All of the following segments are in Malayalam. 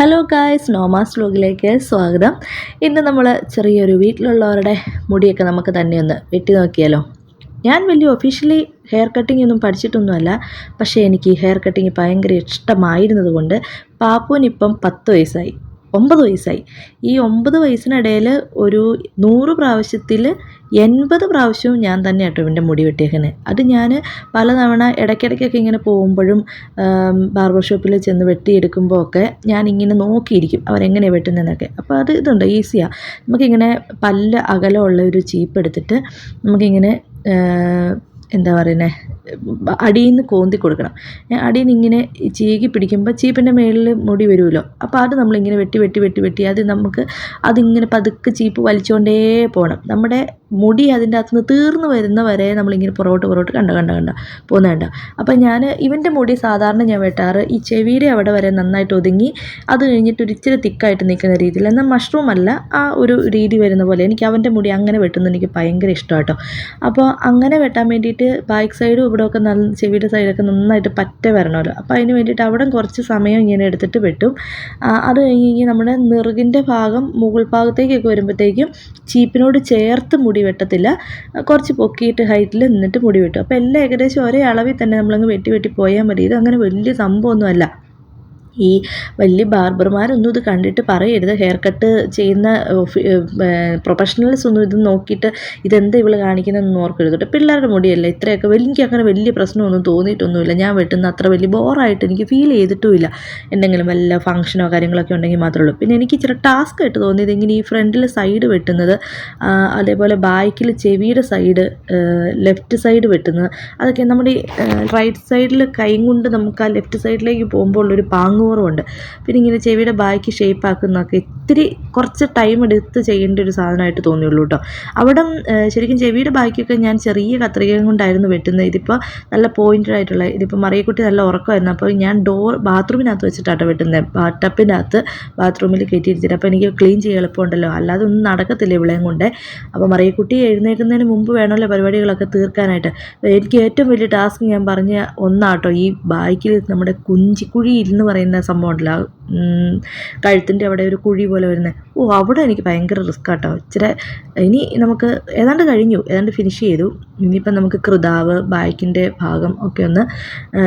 ഹലോ ഗായ്സ് നോമാസ് ലോഗിലേക്ക് സ്വാഗതം. ഇന്ന് നമ്മൾ ചെറിയൊരു വീട്ടിലുള്ളവരുടെ മുടിയൊക്കെ നമുക്ക് തന്നെ ഒന്ന് വെട്ടി നോക്കിയാലോ. ഞാൻ വലിയ ഒഫീഷ്യലി ഹെയർ കട്ടിംഗ് ഒന്നും പഠിച്ചിട്ടൊന്നുമല്ല. പക്ഷേ എനിക്ക് ഹെയർ കട്ടിങ് ഭയങ്കര ഇഷ്ടമായിരുന്നതുകൊണ്ട് പാപ്പുവിനിപ്പം പത്ത് വയസ്സായി. ഒമ്പത് വയസ്സായി. ഈ ഒമ്പത് വയസ്സിനിടയിൽ ഒരു നൂറ് പ്രാവശ്യത്തിൽ എൺപത് പ്രാവശ്യവും ഞാൻ തന്നെ കേട്ടോ ഇവന്റെ മുടി വെട്ടിയേക്കുന്നത് അത് ഞാൻ പലതവണ ഇടയ്ക്കിടയ്ക്കൊക്കെ ഇങ്ങനെ പോകുമ്പോഴും ബാർബർ ഷോപ്പിൽ ചെന്ന് വെട്ടിയെടുക്കുമ്പോൾ ഒക്കെ ഞാൻ ഇങ്ങനെ നോക്കിയിരിക്കും അവരെങ്ങനെയാണ് വെട്ടുന്നതെന്നൊക്കെ. അപ്പോൾ അത് ഇതുണ്ട് ഈസിയാണ് നമുക്കിങ്ങനെ പല്ല് അകലമുള്ള ഒരു ചീപ്പ് എടുത്തിട്ട് നമുക്കിങ്ങനെ എന്താ പറയുന്നത് അടിയിൽ നിന്ന് കോന്തി കൊടുക്കണം. അടിയിൽ നിന്ന് ഇങ്ങനെ ചീകി പിടിക്കുമ്പോൾ ചീപ്പിന്റെ മേളിൽ മുടി വരുമല്ലോ. അപ്പോൾ അത് നമ്മളിങ്ങനെ വെട്ടി വെട്ടി വെട്ടി വെട്ടി അത് നമുക്ക് അതിങ്ങനെ പതുക്കെ ചീപ്പ് വലിച്ചുകൊണ്ടേ പോകണം നമ്മുടെ മുടി അതിന്റെ അകത്ത് നിന്ന് തീർന്നു വരുന്ന വരെ നമ്മളിങ്ങനെ പുറകോട്ട് പുറകോട്ട് കണ്ട കണ്ട കണ്ട പോകുന്ന കണ്ട. അപ്പോൾ ഞാൻ ഇവന്റെ മുടി സാധാരണ ഞാൻ വെട്ടാറ്. ഈ ചെവിയുടെ അവിടെ വരെ നന്നായിട്ട് ഒതുങ്ങി അത് കഴിഞ്ഞിട്ട് ഒരു ഇച്ചിരി തിക്കായിട്ട് നിൽക്കുന്ന രീതിയിൽ എന്നാൽ മഷ്റൂം അല്ല ആ ഒരു രീതി വരുന്ന പോലെ എനിക്ക് അവന്റെ മുടി അങ്ങനെ വെട്ടുന്നത് എനിക്ക് ഭയങ്കര ഇഷ്ടമാണ് അപ്പോൾ അങ്ങനെ വെട്ടാൻ വേണ്ടിയിട്ട് ബാക്ക് സൈഡും ഇവിടെയൊക്കെ നല്ല ചെവിയുടെ സൈഡൊക്കെ നന്നായിട്ട് പറ്റ വരണമല്ലോ. അപ്പോൾ അതിന് വേണ്ടിയിട്ട് അവിടെ കുറച്ച് സമയം ഇങ്ങനെ എടുത്തിട്ട് വെട്ടും. അത് കഴിഞ്ഞ് കഴിഞ്ഞാൽ നമ്മുടെ നിറുകിന്റെ ഭാഗം മുകൾ ഭാഗത്തേക്കൊക്കെ വരുമ്പോഴത്തേക്കും ചീപ്പിനോട് ചേർത്ത് മുടി മുടി വെട്ടത്തില്ല. കുറച്ച് പൊക്കിയിട്ട് ഹൈറ്റിൽ നിന്നിട്ട് മുടി വെട്ടും. അപ്പോൾ എല്ലാം ഏകദേശം ഒരേ അളവിൽ തന്നെ നമ്മളങ്ങ് വെട്ടി വെട്ടി പോയാൽ മതി. ഇത് അങ്ങനെ വലിയ സംഭവമൊന്നുമല്ല ഈ വലിയ ബാർബർമാരൊന്നും ഇത് കണ്ടിട്ട് പറയരുത്. ഹെയർ കട്ട് ചെയ്യുന്ന പ്രൊഫഷണൽസ് ഒന്നും ഇത് നോക്കിയിട്ട് ഇതെന്താ ഇവൾ കാണിക്കുന്നതെന്ന് ഓർക്കരുത് പിള്ളേരുടെ മുടിയല്ല ഇത്രയൊക്കെ എനിക്ക് അങ്ങനെ വലിയ പ്രശ്നമൊന്നും തോന്നിയിട്ടൊന്നുമില്ല. ഞാൻ വെട്ടുന്ന അത്ര വലിയ ബോറായിട്ട് എനിക്ക് ഫീൽ ചെയ്തിട്ടുമില്ല. എന്തെങ്കിലും വല്ല ഫംഗ്ഷനോ കാര്യങ്ങളൊക്കെ ഉണ്ടെങ്കിൽ മാത്രമേ ഉള്ളൂ. പിന്നെ എനിക്ക് ഇച്ചിരി ടാസ്ക് ആയിട്ട് തോന്നിയത് ഇങ്ങനെ ഈ ഫ്രണ്ടിൽ സൈഡ് വെട്ടുന്നത് അതേപോലെ ബാക്കിൽ ചെവിയുടെ സൈഡ് ലെഫ്റ്റ് സൈഡ് വെട്ടുന്നത് അതൊക്കെ നമ്മുടെ റൈറ്റ് സൈഡിൽ കൈ കൊണ്ട് നമുക്ക് ആ ലെഫ്റ്റ് സൈഡിലേക്ക് പോകുമ്പോൾ ഉള്ളൊരു പാങ്ങ് കുറവുണ്ട് പിന്നെ ഇങ്ങനെ ചെവിയുടെ ബാക്കി ഷേപ്പ് ആക്കുന്നതൊക്കെ ഇത്തിരി കുറച്ച് ടൈം എടുത്ത് ചെയ്യേണ്ട ഒരു സാധനമായിട്ട് തോന്നിയുള്ളൂ കേട്ടോ അവിടെ ശരിക്കും ചെവിയുടെ ബാക്കിയൊക്കെ ഞാൻ ചെറിയ കത്രിക കൊണ്ടായിരുന്നു വെട്ടുന്നത്. ഇതിപ്പോൾ നല്ല പോയിന്റഡ് ആയിട്ടുള്ള ഇതിപ്പോൾ മറിയക്കുട്ടി നല്ല ഉറക്കമായിരുന്നു. അപ്പോൾ ഞാൻ ഡോർ ബാത്റൂമിനകത്ത് വെച്ചിട്ടാട്ടോ വെട്ടുന്നത്. ടപ്പിനകത്ത് ബാത്റൂമിൽ കയറ്റിയിരുത്തിട്ട് അപ്പോൾ എനിക്ക് ക്ലീൻ ചെയ്യാൻ എളുപ്പമുണ്ടല്ലോ. അല്ലാതെ ഒന്നും നടക്കത്തില്ല ഇവിളെയും കൊണ്ട്. അപ്പോൾ മറിയക്കുട്ടി എഴുന്നേൽക്കുന്നതിന് മുമ്പ് വേണമല്ലോ പരിപാടികളൊക്കെ തീർക്കാനായിട്ട്. എനിക്ക് ഏറ്റവും വലിയ ടാസ്ക് ഞാൻ പറഞ്ഞ ഒന്നാട്ടോ. ഈ ബാക്കിൽ നമ്മുടെ കുഞ്ചിക്കുഴി എന്ന് പറയുന്ന സംഭവം ഉണ്ടല്ലോ കഴുത്തിന്റെ അവിടെ ഒരു കുഴി പോലെ വരുന്നത് ഓ അവിടെ എനിക്ക് ഭയങ്കര റിസ്ക് ആട്ടോ. ഇച്ചിരി ഇനി നമുക്ക് ഏതാണ്ട് കഴിഞ്ഞു. ഏതാണ്ട് ഫിനിഷ് ചെയ്തു. ഇനിയിപ്പം നമുക്ക് കൃതാവ് ബാക്കിന്റെ ഭാഗം ഒക്കെ ഒന്ന്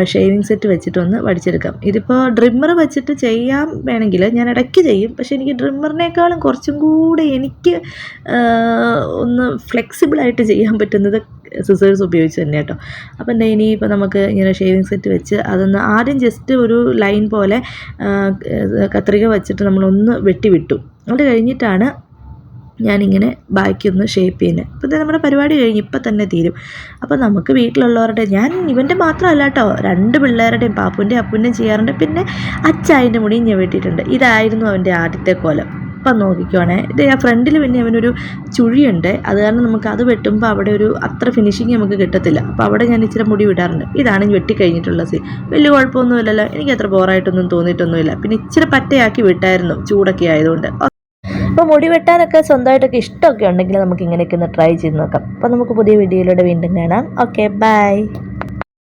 ഷേവിങ് സെറ്റ് വെച്ചിട്ട് ഒന്ന് വടിച്ചെടുക്കാം. ഇതിപ്പോൾ ഡ്രിമ്മർ വെച്ചിട്ട് ചെയ്യാൻ വേണമെങ്കിൽ. ഞാൻ ഇടയ്ക്ക് ചെയ്യും. പക്ഷേ എനിക്ക് ഡ്രിമ്മറിനേക്കാളും കുറച്ചും കൂടെ എനിക്ക് ഒന്ന് ഫ്ലെക്സിബിളായിട്ട് ചെയ്യാൻ പറ്റുന്നത് സിസേഴ്സ് ഉപയോഗിച്ച് തന്നെ കേട്ടോ. അപ്പം എന്താ ഇനിയിപ്പോൾ നമുക്ക് ഇങ്ങനെ ഷേവിങ് സെറ്റ് വെച്ച് അതൊന്ന് ആദ്യം ജസ്റ്റ് ഒരു ലൈൻ പോലെ കത്രിക വെച്ചിട്ട് നമ്മളൊന്ന് വെട്ടിവിട്ടു അത് കഴിഞ്ഞിട്ടാണ് ഞാനിങ്ങനെ ബാക്കി ഒന്ന് ഷേപ്പ് ചെയ്യുന്നത്. അപ്പോൾ ഇത് നമ്മുടെ പരിപാടി കഴിഞ്ഞ് ഇപ്പം തന്നെ തീരും. അപ്പോൾ നമുക്ക് വീട്ടിലുള്ളവരുടെ ഞാൻ ഇവന്റെ മാത്രമല്ല കേട്ടോ രണ്ട് പിള്ളേരുടെയും പാപ്പുന്റെയും അപ്പുന്റെയും ചെയ്യാറുണ്ട്. പിന്നെ അച്ചായന്റെ മുടിയും ഞാൻ വെട്ടിയിട്ടുണ്ട്. ഇതായിരുന്നു അവന്റെ ആദ്യത്തെ കോലം. ഇപ്പം നോക്കിക്കോണേ ഇത് ആ ഫ്രണ്ടിൽ പിന്നെ അവനൊരു ചുഴിയുണ്ട്. അത് കാരണം നമുക്ക് അത് വെട്ടുമ്പോൾ അവിടെ ഒരു അത്ര ഫിനിഷിങ് നമുക്ക് കിട്ടത്തില്ല. അപ്പോൾ അവിടെ ഞാൻ ഇച്ചിരി മുടി വിടാറുണ്ട്. ഇതാണ് വെട്ടി കഴിഞ്ഞിട്ടുള്ള സീൻ വലിയ കുഴപ്പമൊന്നുമില്ലല്ലോ. എനിക്ക് അത്ര ബോറായിട്ടൊന്നും തോന്നിയിട്ടൊന്നുമില്ല. പിന്നെ ഇച്ചിരി പറ്റയാക്കി വിട്ടായിരുന്നു ചൂടൊക്കെ ആയതുകൊണ്ട്. അപ്പോൾ മുടി വെട്ടാനൊക്കെ സ്വന്തമായിട്ടൊക്കെ ഇഷ്ടമൊക്കെ ഉണ്ടെങ്കിൽ നമുക്ക് ഇങ്ങനെയൊക്കെ ഒന്ന് ട്രൈ ചെയ്ത് നോക്കാം. അപ്പോൾ നമുക്ക് പുതിയ വീഡിയോയിലൂടെ വീണ്ടും കാണാം. Okay bye